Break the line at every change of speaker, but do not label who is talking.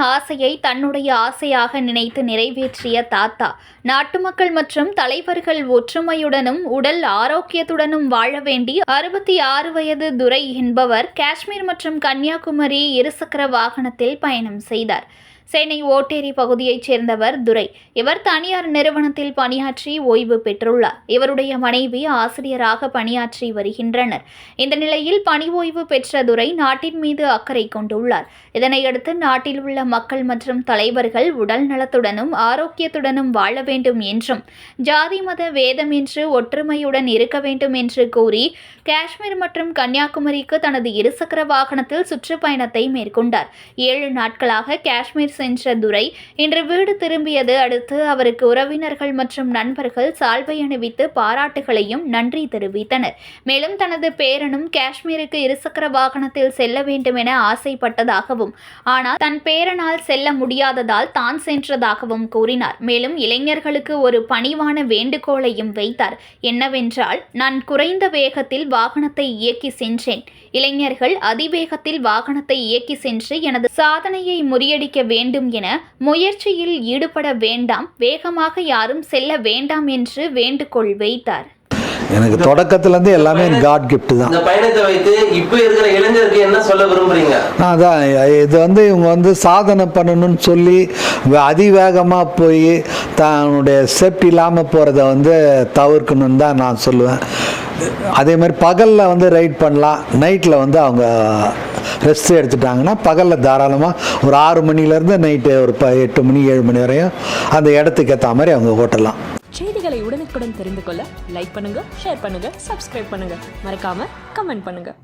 ஆசையை தன்னுடைய ஆசையாக நினைத்து நிறைவேற்றிய தாத்தா. நாட்டு மக்கள் மற்றும் தலைவர்கள் ஒற்றுமையுடனும் உடல் ஆரோக்கியத்துடனும் வாழ வேண்டி அறுபத்தி ஆறு வயது துரை என்பவர் காஷ்மீர் மற்றும் கன்னியாகுமரி இருசக்கர வாகனத்தில் பயணம் செய்தார். சென்னை ஓட்டேரி பகுதியைச் சேர்ந்தவர் துரை. இவர் தனியார் நிறுவனத்தில் பணியாற்றி ஓய்வு பெற்றுள்ளார். இவருடைய மனைவி ஆசிரியராக பணியாற்றி வருகின்றனர். இந்த நிலையில் பணி ஓய்வு பெற்ற துரை நாட்டின் மீது அக்கறை கொண்டுள்ளார். இதனையடுத்து நாட்டில் உள்ள மக்கள் மற்றும் தலைவர்கள் உடல் நலத்துடனும் ஆரோக்கியத்துடனும் வாழ வேண்டும் என்றும் ஜாதி மத வேதம் என்று ஒற்றுமையுடன் இருக்க வேண்டும் என்று கூறி காஷ்மீர் மற்றும் கன்னியாகுமரிக்கு தனது இருசக்கர வாகனத்தில் சுற்றுப்பயணத்தை மேற்கொண்டார். ஏழு நாட்களாக காஷ்மீர் சென்ற துரை இன்று வீடு திரும்பியது அடுத்து அவருக்கு உறவினர்கள் மற்றும் நண்பர்கள் சால்வை அணிவித்து பாராட்டுகளையும் நன்றி தெரிவித்தனர். மேலும் தனது பேரனும் காஷ்மீருக்கு இருசக்கர வாகனத்தில் செல்ல வேண்டும் என ஆசைப்பட்டதாகவும் ஆனால் தன் பேரனால் செல்ல முடியாததால் தான் சென்றதாகவும் கூறினார். மேலும் இளைஞர்களுக்கு ஒரு பணிவான வேண்டுகோளையும் வைத்தார். என்னவென்றால் நான் குறைந்த வேகத்தில் வாகனத்தை இயக்கி சென்றேன். இளைஞர்கள் அதிவேகத்தில் வாகனத்தை இயக்கி சென்று எனது சாதனையை முறியடிக்க வேண்டும் என முயற்சியில் ஈடுபட வேண்டாம். வேகமாக யாரும் செல்ல வேண்டாம் என்று வேண்டுகோள் வைத்தார்.
எனக்கு தொடக்கத்துலேருந்து எல்லாமே காட் gift தான்.
இந்த பயணத்தை வைத்து இப்ப இருக்கிற இளைஞருக்கு என்ன சொல்ல விரும்புறீங்க?
அதான் இது வந்து இவங்க வந்து சாதனை பண்ணணும்னு சொல்லி அதிவேகமாக போய் தன்னுடைய சேஃப்டி இல்லாமல் போகிறத வந்து தவிர்க்கணும்னு தான் நான் சொல்லுவேன். அதே மாதிரி பகலில் வந்து ரைட் பண்ணலாம். நைட்டில் வந்து அவங்க ரெஸ்ட் எடுத்துட்டாங்கன்னா பகலில் தாராளமாக ஒரு ஆறு மணிலேருந்து நைட்டு ஒரு ப எட்டு மணி ஏழு மணி வரையும் அந்த இடத்துக்கு ஏற்ற மாதிரி அவங்க ஓட்டலாம்.
செய்திகளை உடனுக்குடன் தெரிந்து கொள்ள லைக் பண்ணுங்கள் ஷேர் பண்ணுங்கள் சப்ஸ்கிரைப் பண்ணுங்கள் மறக்காமல் கமெண்ட் பண்ணுங்கள்